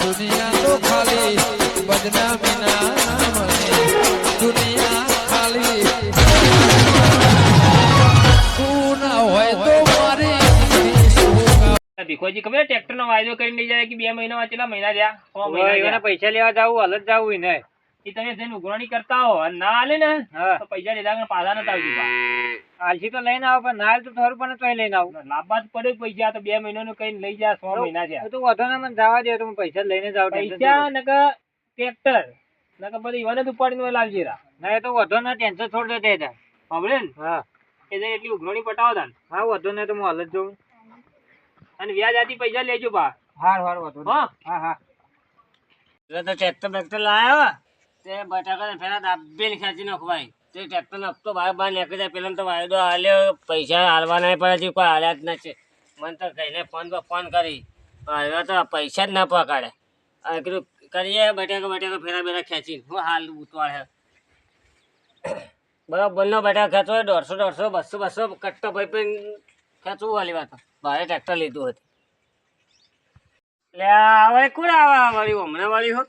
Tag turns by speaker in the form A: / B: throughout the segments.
A: દુનિયા તો ખાલી ખાલી?
B: ભીખોજી ખબર ટ્રેક્ટર નો વાયદો કરીને લઈ જાય કે બે મહિના છ મહિના
C: એના પૈસા લેવા જવું હાલ જ જાવું ને.
B: ઈ તમે જઈને ઉઘરાણી કરતા હો ના આલે ને તો પૈસા લીધા પાછા નતા આવતી.
C: આલસી તો લઈને આવો પણ નાલ તો થોડું પણ તોય લઈને આવું.
B: લાભા જ પડે પૈસા તો બે મહિનાનું કઈ લઈ જાય સો મહિના છે
C: તો વધો ને મને જવા દે તો હું પૈસા લઈને જાવ
B: પૈસા નકર ટ્રેક્ટર નકર બધું ઈવાને જ ઉપાડીને લાવજે રા.
C: ના એ તો વધો ને ટેન્શન છોડ દે તે
B: સાંભળે ને?
C: હા.
B: એ જઈને એટલી ઉઘરાણી પટાવો તાન.
C: હા વધો ને તો હું હાલ જ જોઉં.
B: અને વ્યાજ આથી પૈસા લેજો બા.
C: હાર હાર વધો
B: હા.
C: હા હા. એટલે તો ટ્રેક્ટર બેક્ટર લાયો તે બટાકા ફેરા દાબેલ ખેંચી નાખવાય. તે ટેક્ટર હપ્તો બહાર બહાર નીકળી જાય પેલા તો વાયદો હાલ્યો પૈસા હાલવા નહીં પડે છે કોઈ હાલ્યા જ નથી મને તો કહીને ફોન પર ફોન કરી. હાલવા તો પૈસા જ ના પકડે આ કીધું, કરીએ બટાકા બટાકા ફેરા બેરા ખેંચી હું હાલ ઉતવાળ બરાબર નો બટાકા ખેંચવો હોય, દોઢસો દોઢસો, બસો બસો કટ્ટો ભાઈ પણ ખેંચવું વાલી વાત. ભારે ટ્રેક્ટર લીધું હતું. લે આવે કોણ આવે વાળી હમણાં વાળી હો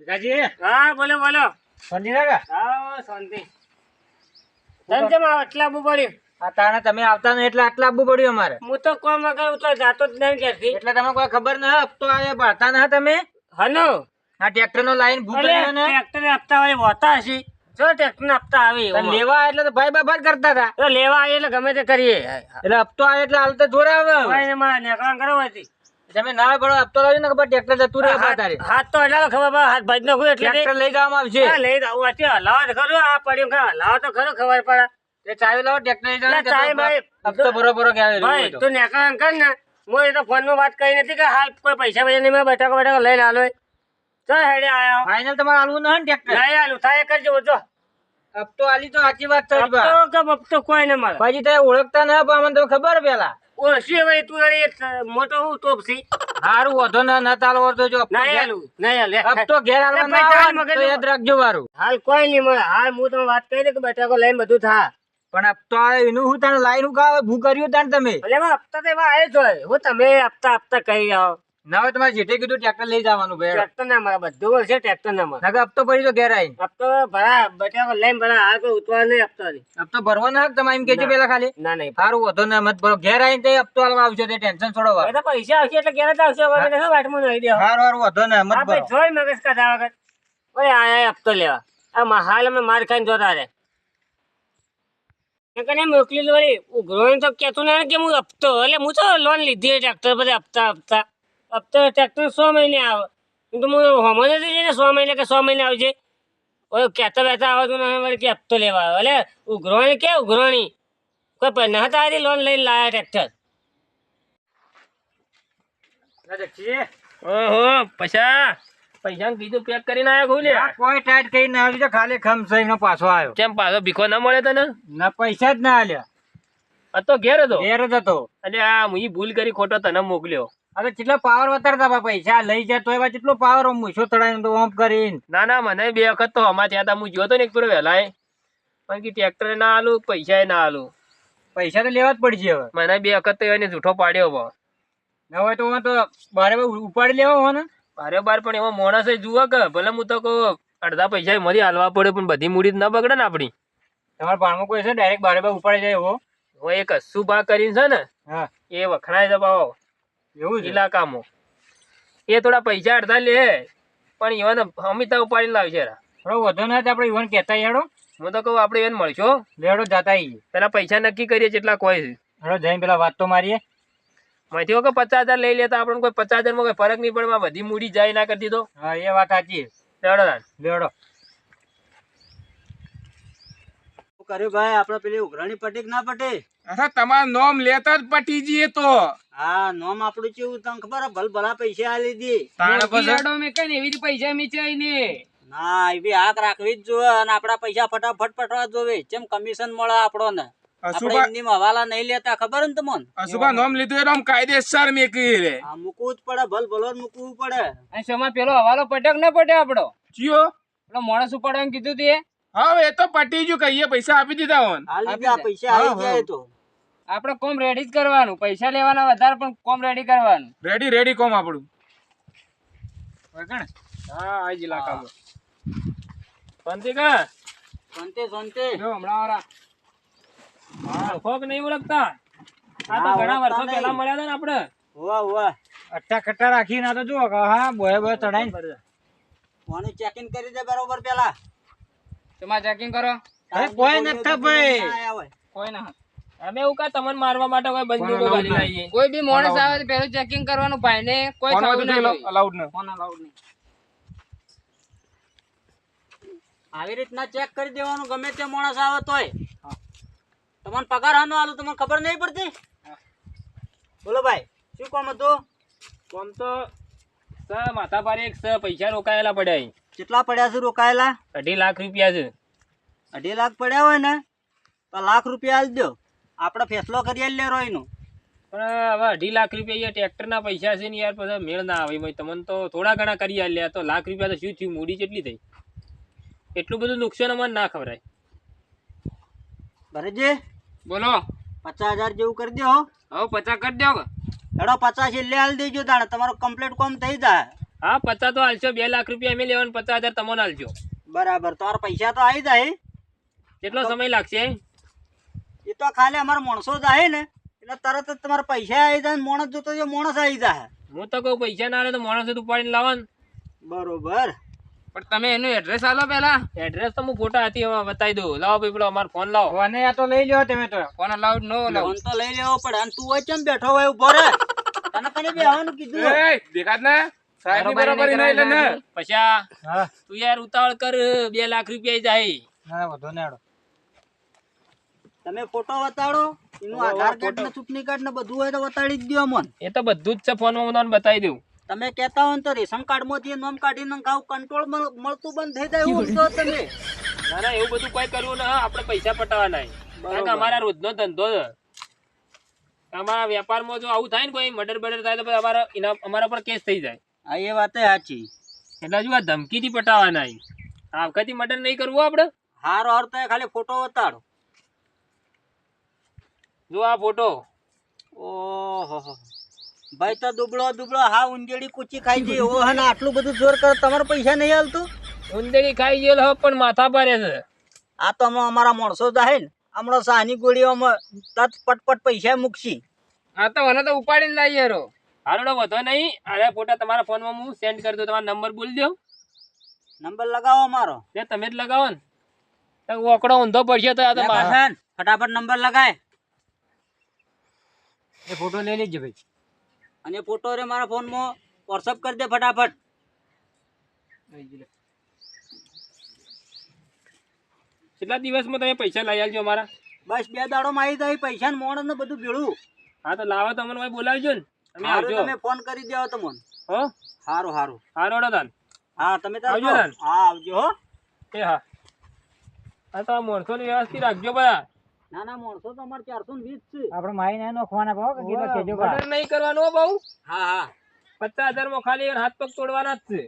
C: વિકાજી હા બોલો બોલો. શાંતિ કાકા? હા શાંતિ. તમ કેમ આટલા આબુ પડ્યું?
D: આ તાણે તમે આવતા ને એટલે આટલા આપવું પડ્યું અમારે.
B: હું તો કોમ વગર તો જાતો જ નહીં ઘેરથી.
D: એટલે તમે કોઈ ખબર ના હપ્તો આવે ભરતા ના તમે?
B: હલો
D: આ ટ્રેક્ટર નો લાઈન ભૂ
B: અલે
D: કર્યો ને?
B: ટ્રેક્ટર હપ્તા વાળી હોતા હશે. જો ટ્રેક્ટર હપ્તા આવે
D: લેવા એટલે તો ભાઈ બાપા કરતા હતા.
B: લેવા આવે એટલે ગમે તે કરીએ.
D: એટલે હપ્તો આવે એટલે હાલ તો
B: જોરાવે નેકળાં કરવા હતી
D: તમે ના પડો આપતો લાવી ને ખબર ટ્રેક્ટર જતું રહે તારે
B: હાથ તો હલાવો ખબર હાથ ભાજી નાખું એટલે
D: ટ્રેક્ટર લઈ જવામાં આવશે.
B: લઈ જવું અત્યારે હલાવો તો ખરું આ પડ્યું ખરું હલાવો તો ખરું ખબર પડે.
D: એ ચાવી લાવો ટ્રેક્ટર લઈ જાઓ
B: ચાવી ભાઈ,
D: હપ્તો ભરો ભરો કે
B: ભાઈ
D: તો.
B: તું નેકળાં કર ને હું એ તો ફોનમાં વાત કરી નથી કે હાલ કોઈ પૈસા પૈસા નહીં મેં બેઠક બેઠક લઈને આલો તો હેડે આયો.
D: ફાઇનલ તમારે હાલવું ના ને ટ્રેક્ટર?
B: નહીં આલું થાય કરજો જો.
D: હપ્તો હાલી તો સાચી વાત થઈ બા
B: હપ્તો કે કોઈ ને મારે
D: ભાજી તમે ઓળખતા ના પણ અમને તો ખબર પેલા.
B: ઓળખી હવે તું મોટો હું ટોપસી
D: હારું વધો ના ના તાલ વર્તો જો. હપ્તો
B: નહીં
D: ઘેર- આવે તો યાદ રાખજો મારું.
B: હાલ કોઈ નહીં મળે. હાલ હું તમને વાત કરી દે કે બટાકો લઈને બધું થા.
D: પણ હપ્તો એનું હું તને લાઈન હું કાવે ભૂ કર્યું તને તમે?
B: એટલે એમાં હપ્તા તો એવા આવે જ હોય. હું તમે હપ્તા હપ્તા કહી આવો.
D: ના હવે તમારે જેઠે કીધું ટ્રેક્ટર લઈ જવાનું ભાઈ
B: ટ્રેક્ટર ના બધું બોલશે ટ્રેક્ટર ના
D: નકર હપ્તો ભરી તો ઘેર આવીને.
B: હપ્તો ભરા લઈને ભરા હાલ કોઈ ઉતવા નહીં હપ્તો નહીં.
D: હપ્તો ભરવાનો હક તમે એમ કેજો પેલા ખાલી?
B: ના નહીં
D: સારું વધો ના મત ભરો. ઘેર આવીને તે હપ્તો હાલવા આવશે તે ટેન્શન છોડો
B: એટલે પૈસા આવશે એટલે ઘેર જ આવશે હવે વાટમાં નહીં દેવા?
D: સારું સારું વધો ના મત ભરો.
B: જોઈ મગજ કાઢા વગર. ઓય આયા હપ્તો લેવા. આ મા- હાલ અમે માર ખાઈને જોતા રે કને મોકલી વળી ઉઘરોઈને તો કહેતું નહીં કે હું હપ્તો એટલે હું તો લોન લીધી ટ્રેક્ટર પર હપ્તા હપ્તા. હપ્તા ટ્રેક્ટર સો મહિને આવે. હું તો हम હમો નથી જઈને સો મહિને કે સો મહિને આવજે. ઓય કહેતા બેતા આવતું નહીં વળી કે હપ્તો લેવા આવે. એટલે ઉઘરોણી કે ઉઘરોણી? કોઈ પણ નહોતા આવી લોન લઈને લાયા ટ્રેક્ટર ઓહો પૈસા. પૈસા કીધું પેક કરીને આવ્યો ખુલે
D: આ કોઈ ટાઈટ કરીને ના આવ્યું ખાલી ખમસો સહીનો પાછો આવ્યો.
B: કેમ પાછો ભીખો ના મળે તને?
D: ના પૈસા જ ના આલ્યા.
B: આ તો ઘેર હતો.
D: ઘેર જ હતો.
B: અને આ હું ભૂલ કરી ખોટો તને મોકલ્યો.
D: અરે કેટલો પાવર વધારતા બા પૈસા લઈ જાય તોય બા કેટલો પાવર મૂછો તળાઈને તો ઓમ કરીને?
B: ના ના મને બે વખત તો હમા ત્યાં હતા. હું જોયો તો ને એક પૂરો વહેલાય પણ કે ટ્રેક્ટર ના આલું પૈસા ના આલું.
D: પૈસા તો લેવા જ પડશે હવે.
B: મને બે વખત તો એને જૂઠો પાડ્યો હવે.
D: ના હોય તો હું તો બારે ઉપાડી લેવા હો ને
B: બારે બાર પણ એમાં માણસ જુઓ કે ભલે હું તો કહું અડધા પૈસા મરી હાલવા પડે પણ બધી મૂડી ના બગડે ને આપણી.
D: તમારા ભાણમાં કોઈ છે ડાયરેક્ટ બારે બાર ઉપાડી જાય એવો?
B: હું એક સુભા કરીને છે ને
D: હા.
B: એ વખણાય દબાવો
D: એવું છે?
B: ઇલાકામાં એ થોડા પૈસા અડધા લે પણ એવાને અમિતા ઉપાડીને લાવશે રા.
D: થોડો વધુ ના આપણે ઈવન કહેતા હેડો.
B: હું તો કહું આપણે ઈવન મળશો.
D: લેડો જતા
B: પેલા પૈસા નક્કી કરીએ જેટલા કોઈ. છે
D: હેડો જઈને પેલા વાત તો મારીએ.
B: માંથી વખત પચાસ હજાર લઈ લેતા આપણને કોઈ પચાસ હજારમાં કોઈ ફરક નહીં પડે બધી મૂડી જાય ના કરતી તો
D: હા એ વાત સાચી
B: લેડો
D: લેડો
C: શું કર્યું ભાઈ? આપણે પેલી ઉઘરાણી પટી ના પટી?
A: અરે તમારું નામ લેતા જ પટી જઈએ તો.
C: હા નોમ આપણું ચેવું તને ખબર ભલ ભલા પૈસા આલી દી.
A: તાણે ને
C: ના એવી હાક રાખવી જ જોઈએ અને આપડા પૈસા ફટાફટ પટવા જોવે. જેમ કમિશન મળે આપણો ને
A: અશુભા
C: હવાલા નહીં લેતા ખબર ને તમને?
A: અશુભા નામ લીધું એટલે આમ કાયદેસર મેકી રે.
C: મૂકવું જ પડે ભલ ભલો મૂકવું પડે.
B: શેમાં પેલો હવાલો પટક ના પટે આપડો?
A: ચિયો?
B: પેલો માણસ ઉપાડવાનું કીધું તે?
A: હવે એ તો પટી ગયું કહીએ પૈસા આપી દીધા હોન
C: પૈસા આવી જાય તો.
B: આપણે કોમ રેડી જ કરવાનું પૈસા લેવાના વધારે પણ કોમ રેડી કરવાનું.
A: રેડી રેડી કોમ આપણું. હા આ જ ઇલાકામાં શાંતિ કા?
D: શાંતિ શાંતિ.
A: જો હમણાં વાળા. હા. ફોક નહીં ઓળખતા. આ તો ઘણા વર્ષો પહેલા મળ્યા હતા ને આપણે.
D: વાહ વાહ અટ્ટા કટ્ટા રાખીને આ તો જુઓ કે હા બોય બોય ચડાઈને
C: ફોન ચેકિંગ કરી દે બરોબર પેલા?
A: તમારે ચેકિંગ કરો?
D: અરે કોઈ નથી ભાઈ.
A: કોઈ ના. અમે એવું કા તમને મારવા માટે કોઈ બંદૂકો ગાડી
D: નહીં.
E: કોઈ બી માણસ આવે તો પહેલું ચેકિંગ કરવાનું ભાઈ ને કોઈ થવું ના
A: અલાઉડ ન.
D: ફોન અલાઉડ નહીં.
C: આવી રીતના ચેક કરી દેવાનું ગમે તે માણસ આવે તોય. તમને પગાર હાનો આલું તમને ખબર નહીં પડતી? બોલો ભાઈ શું કામ હતું?
A: કોમ તો સ માથા પારે એક સ પૈસા રોકાયેલા પડ્યા અહીં.
C: કેટલા પડ્યા છે રોકાયેલા?
A: અઢી લાખ રૂપિયા છે.
C: અઢી લાખ પડ્યા હોય ને તો લાખ રૂપિયા આલી દો. આપણે ફેસલો કરી લે રોયનો.
A: પણ હવે અઢી લાખ રૂપિયા ટ્રેક્ટરના પૈસા છે ને યાર પછી મેળ ના આવે તમને તો થોડા ઘણા કરી આલ્યા તો લાખ રૂપિયા તો શું થયું? મૂડી કેટલી થઈ? એટલું બધું નુકસાન અમને ના ખબરાય
C: ભરતજી
E: બોલો.
C: પચાસ હજાર જેવું કરી દો
E: હવે પચાસ કરી દો?
C: હેડો પચાસ એટલે આલી દેજો તાણે તમારો કમ્પ્લીટ કોમ થઈ જાય.
A: હા પચાસ તો હાલશો બે લાખ રૂપિયા અમે લેવાનું પચાસ હજાર તમને હાલજો
C: બરાબર તમારા પૈસા તો આવી જાય.
A: કેટલો સમય લાગશે?
C: એ તો ખાલી અમારા માણસો જ આવે ને એટલે તરત જ તમારા પૈસા આવી જાય મોણસ જોતો જો માણસ આવી જાય.
A: હું તો કહું પૈસા ના આવે તો માણસ ઉપાડીને લાવવાનું.
C: બરોબર.
E: પણ તમે એનું એડ્રેસ આલો પેલા
A: એડ્રેસ તો હું ફોટા હતી બતાવી દઉં. લાવો ભાઈ પેલો અમારો ફોન લાવો.
D: ફોન આ તો લઈ લ્યો તમે તો.
E: ફોન અલાઉડ નો લાવો
C: ફોન તો લઈ લેવો પડે અને તું હોય કેમ બેઠો હોય ઊભો રે તને કને બેહવાનું કીધું?
A: બરોબર નહીં કરાય પછી આ
D: હા.
A: તું યાર ઉતાવળ કર બે લાખ રૂપિયા જાય.
D: હા વધુ ને હેડો.
C: તમે ફોટો વતાડો એનું આધાર કાર્ડ ને ચૂંટણી કાર્ડ ને બધું હોય તો વતાડી જ દો મન
A: એ તો બધું જ છે ફોનમાં બતાવી દઉં.
C: તમે કહેતા હોય ને તો રેશન કાર્ડમાંથી નામ કાઢીને ખાવ કંટ્રોલ મળતું બંધ થઈ જાય એવું તો તમે.
A: ના ના એવું બધું કોઈ કરવું ના આપણે પૈસા પટાવવાના. કારણ કે અમારા રોજનો ધંધો છે. અમારા વેપારમાં જો આવું થાય ને કોઈ મર્ડર બર્ડર થાય તો અમારા અમારા પર કેસ થઈ જાય.
C: હા એ વાત સાચી.
A: એટલે હજુ આ ધમકીથી પટાવવાના છે. આ વખતથી મર્ડર નહીં કરવું આપણે?
C: હારો હાર તો ખાલી ફોટો બતાડો
A: જો આ ફોટો.
C: ઓહો ભાઈ તો દુબળો દુબળો હા ઉંદેડી કૂચી ખાઈ જાય ઓહ અને ને આટલું બધું જોર કરે તમારે પૈસા નહીં હાલતું?
A: ઉંદેડી ખાઈ ગયેલો પણ માથા પારે છે.
C: આ તો હમણાં અમારા માણસો જાય ને. હમણાં સાની ગોળીઓમાં તત પટપટ પૈસા મૂકશી.
E: આ તો મને તો ઉપાડીને લાવી રો
A: હારોડો વધો નહીં. અરે ફોટા તમારા ફોનમાં હું સેન્ડ કરી દઉં તમારો નંબર બોલી દો
C: નંબર લગાવો મારો
A: એ તમે જ લગાવો ને. તો ઓકડો ઊંધો પડશે તો આ તો મારા
C: ફટાફટ નંબર લગાય.
D: એ ફોટો લઈ લેજો ભાઈ.
C: અને ફોટો રે મારા ફોનમાં. વોટ્સઅપ કરી દે ફટાફટ.
A: કેટલા દિવસમાં તમે પૈસા લઈ આવજો અમારા?
C: બસ બે દાડોમાં આવી જાય પૈસા ને મોણ ને બધું ભેળું.
A: હા તો લાવો તમને બોલાવજો ને. તમે આવજો.
C: તમે ફોન કરી દેવો તમને.
A: હો?
C: સારું સારું
A: હારોડો તાન.
C: હા તમે તાર
A: આવજો
C: કહો. હા આવજો હો.
A: એ હા. હા તો આ માણસોને વ્યવસ્થિત રાખજો બધા.
C: ના ના માણસો તો અમારે ચારસો ને વીસ છે.
D: આપણે માઈને એનો ખવાના ભાવ કે કીધો કેજો બા
A: નહીં કરવાનું બહુ.
C: હા હા.
A: પચાસ હજારમાં ખાલી હાથ પગ તોડવાના જ છે.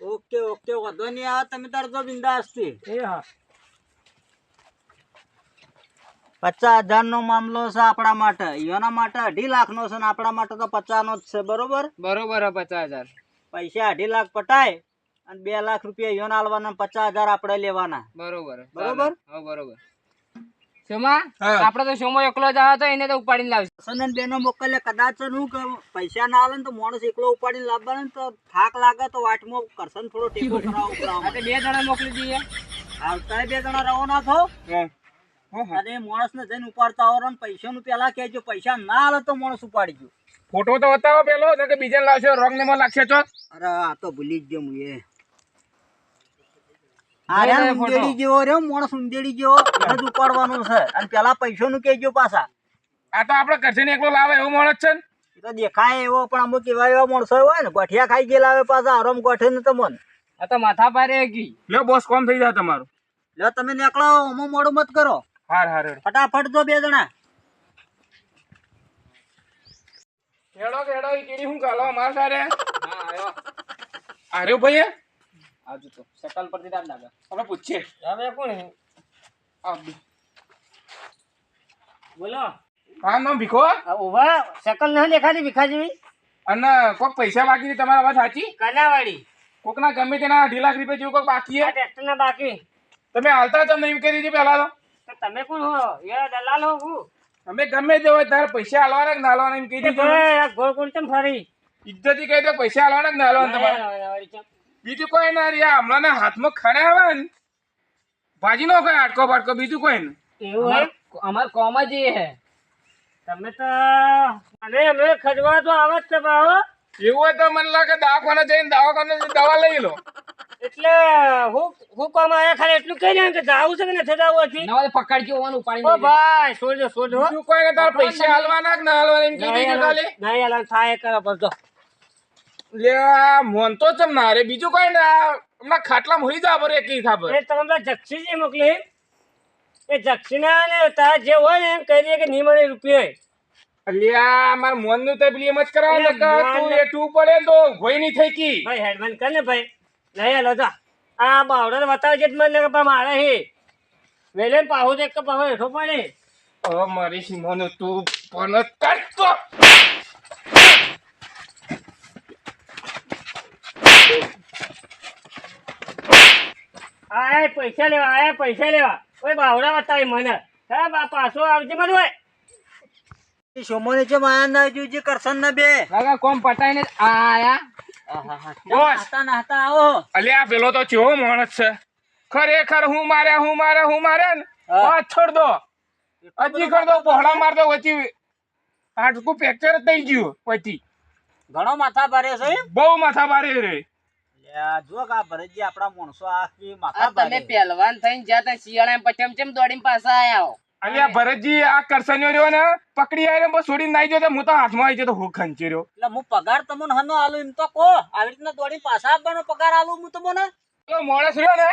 C: ઓકે ઓકે વાંધો નહીં. આવે તમે તાર તો બિંદાસ છે.
A: એ હા.
C: પચાસ હજાર નો મામલો છે આપણા માટે. એના માટે અઢી લાખનો છે ને આપણા માટે તો પચાસ નો જ છે બરોબર?
E: બરોબર પચાસ હજાર.
C: પૈસા અઢી લાખ પટાય અને બે લાખ રૂપિયા યોન આલવાના પચાસ હજાર આપણે લેવાના.
E: બરોબર
C: બરોબર?
E: હા બરોબર. આપડે તો સોમો એકલો જ આવે તો એને તો ઉપાડીને લાવશે.
C: સનન બેનો મોકલે કદાચ હું કે પૈસા ના આલે ને તો માણસ એકલો ઉપાડીને લાવવાનો ને તો થાક લાગે તો વાટમાં કરશન થોડો ટેકો કરાવો
E: આ
C: કરાવો
E: બે જણા મોકલી દઈએ.
C: આવતા બે જણા રહો ના થો. અને માણસ ને જઈને ઉપાડતા આવો ને પૈસા નું પેલા કેજો પૈસા ના આલે તો માણસ ઉપાડી ગયો
A: ફોટો તો બતાવો પેલો કે બીજા લાવશો રોંગ નંબર લાગશે છો
C: અરે આ તો ભૂલી જ ગયો હું એ. આ ઉંદેડી જેવો રે માણસ ઉંદેડી જેવો જ ઉપાડવાનું છે. અને પેલા પૈસા નું કહેજો પાછા.
A: આ તો આપણે કરશે એકલો લાવે એવો માણસ છે ને?
C: તો દેખાય એવો પણ અમુક એવા એવા માણસો હોય ને ગઠિયા ખાઈ ગયેલા આવે પાછા આરામ ગોઠે ને તો મન.
E: આ તો માથા પારે ગઈ
A: લ્યો બોસ કોમ થઈ જાય તમારું.
C: લે તમે નીકળો અમુક મોડું મત કરો.
A: હાર હાર
C: ફટાફટ દો બે જણા.
A: હેડો હેડો ઈ કીડી હું ગાલો માર સારે
E: હા આયો
A: આર્યો ભાઈ
E: આજુ તો સકલ પરથી દીધા લાગે.
A: આપણે પૂછીએ.
C: હવે કોણ
A: આ
C: બોલો.
A: હા નામ ભીખો
C: ઊભા સકલ ન દેખાતી ભીખાજી
F: અને કોક પૈસા બાકી છે તમારા વાત સાચી?
B: કનાવાડી
F: કોકના ગમે તેના અઢી લાખ રૂપિયા જેવું કોક બાકી
B: આ
F: છે
B: ટ્રેક્ટરના બાકી.
F: તમે હાલતા તમે એમ કરી દીધી પહેલા તો.
B: તમે કોણ હો? યાર દલાલ હો. હું
F: તમે ગમે તે હોય તારે પૈસા હાલવાના કે ના હાલવાના એમ કહી દીધું
B: આ ગોળ ચમ ફરી?
F: ઇજ્જતી કહી દે પૈસા હાલવાના કે ના હાલવાના તમારે? બીજું કોઈ ના રહ્યા હમણાં ના હાથમાં ખણે આવે ને. ભાજી નો કોઈ આટકો બાટકો બીજું કોઈ ને.
B: એવું
E: અમાર કોમ જ એ હે.
B: તમે તો અને અમે ખજવા તો આવા જ છે ભાવ
F: એવું હોય તો મને લાગે દવાખાને જઈને દવાખાને દવા લઈ લો.
B: એટલે હું હું કોમ આયા ખાલી એટલું કહી દે કે જાવું છે કે નથી જાવું હજી?
E: નવા પકડજો ઓવાનું ઉપાડી
B: ઓ ભાઈ છોડજો છોડજો
F: બીજું કોઈ કે તાર પૈસા હાલવાના કે ના હાલવાના એમ કહી કે ખાલી?
B: નહીં અલા થાય કરો પડતો
F: લે મોન તો ચમ ના રે બીજું કોઈ ને હમણાં ખાટલામાં હોઈ જા બરે એકી ખબર
B: એ તમે પેલા જક્ષી જે મોકલી. એ જક્ષીના ને તાર જે હોય ને એમ કહી દે કે નહીં મળે રૂપિયો.
F: અલ્યા માર મોનનું તો પેલી એમ જ કરાવે ને કે તું એ તું પડે તો ભોય નહીં થઈ કી.
B: ભાઈ હેડમેન કર ને ભાઈ. નહીં હાલો જા આ બાવડર બતાવજે જ મને પણ મારે હે. વેલે પાહો દેખ કે પાહો હેઠો પડે.
F: ઓ મારી સિમોનો તું પણ કરતો
B: આય પૈસા લેવા આય પૈસા લેવા. ઓય બાવડા બતાવી મને. હા બા પાછો આવજે મને ઓય.
C: સોમોને જે માયા ના જોજે કરસન ના બે.
E: લગા કોમ પટાઈને આયા.
F: અલ્યા પેલો તો ચેવો માણસ છે? ખરેખર હું માર્યા હું માર્યા હું માર્યા ને? વાત છોડ દો. હજી કર દો પહોળા માર દો વચ્ચે હાડકું ફ્રેક્ચર જ થઈ ગયું પછી
C: ઘણો માથા ભારે છે
F: બહુ માથા ભારે રે.
C: જો કે આ ભરતજી આપણા માણસો આખી
E: આ
C: માથા
E: તમે
C: ભારે.
E: પહેલવાન થઈને જ્યાં તા શિયાળા પછી ચમ દોડીને પાછા આયા હો
F: અલ્યા ભરતજી આ કરસન્યો રહ્યો ને પકડી આવ્યો બસ છોડીને નાઈ ગયો તો હું તો હાથમાં આવી ગયો તો હું ખંચી રહ્યો.
C: એટલે હું પગાર તમને હનો આલુ એમ તો કો આવી રીતના દોડી પાછા આપવાનો પગાર આલુ હું તમને?
F: તો માણસ રહ્યો ને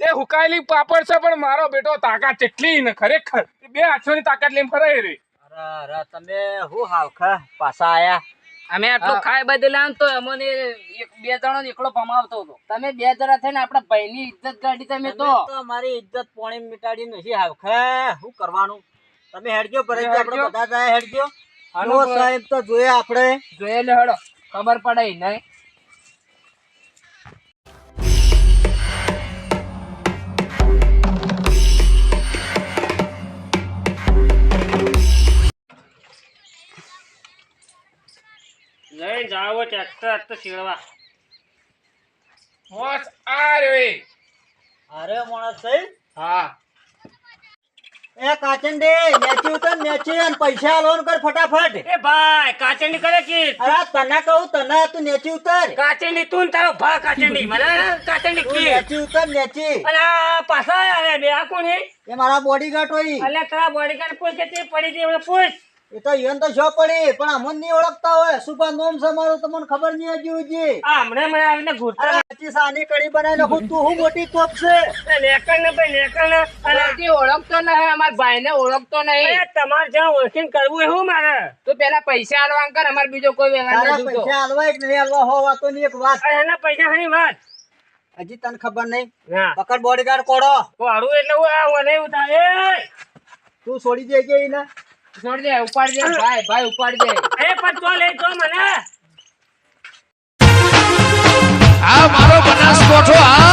F: એ હુકાયેલી પાપડ છે પણ મારો બેટો તાકાત કેટલી ને ખરેખર. બે હાથોની તાકાત લઈને ફરાય રે
C: અરે અરે તમે હું હાવખા પાછા આયા?
E: અમે આટલો ખાય બદલા તો અમને એક બે જણો એકલો ભમાવતો હતો. તમે બે જણા થઈને આપણા ભાઈની ઇજ્જત કાઢી તમે તો.
C: મારી ઇજ્જત પોણી મિટાડી નથી આવખે. શું કરવાનું? તમે હેડજો ભરતજી આપણે બધા જાય હેડજો.
E: હલો
C: સાહેબ તો જોયે આપણે.
E: જોઈએ લે ખબર પડે નહીં.
B: ટ્રેક્ટર તો શીળવા
F: મોસ આ રે.
C: અરે મોણસ સાહેબ
F: હા.
C: એ કાચંડે નેચી ઉતર નેચી અને પૈસા આલવાનું કર ફટાફટ.
B: એ ભાઈ કાચંડી કરે કે
C: અરે તને કહું તને તું નેચી ઉતર.
B: કાચંડી તું તારો ભા કાચંડી. મને કાચંડી કી
C: નેચી ઉતર નેચી
B: અરે પાછા આવે બે આ કોણ હે
C: એ મારા બોડીગાર્ડ હોય.
B: અલ્યા તારા બોડીગાર્ડ પૂછ કે તે પડી હતી એમને પૂછ.
C: એ તો ઈવન તો શો પડી પણ અમન નહીં ઓળખતા હોય. સુભા નોમ છે મારું તમને ખબર નહીં હજી હજી
B: હમણે મને આવીને ઘૂરતા
C: આચી સાની કડી બનાવી નાખું તું હું મોટી કોપ છે?
B: નેકળ ને ભાઈ નેકળ ને અને
E: હજી ઓળખતો નહીં અમાર ભાઈને ઓળખતો નહીં.
B: તમારે જ્યાં ઓળખીને કરવું એવું મારે?
E: તો પેલા પૈસા આલવા કર અમાર બીજો કોઈ વ્યવહાર નથી
C: પૈસા હાલવા એક નહીં હાલવા હો વાતોની એક વાત.
B: એના પૈસા હની વાત.
C: હજી તને ખબર નહીં?
B: ના.
C: પકડ બોડીગાર્ડ કોડો.
B: વાળું એટલે હું આ મને ઉતા એ!
C: તું છોડી દેજે એને.
E: છોડ દે ઉપાડી દે ભાઈ ભાઈ ઉપાડી દે.
B: એ પણ તો લઈ તો મને.
G: આ મારો બનાસકોઠો આ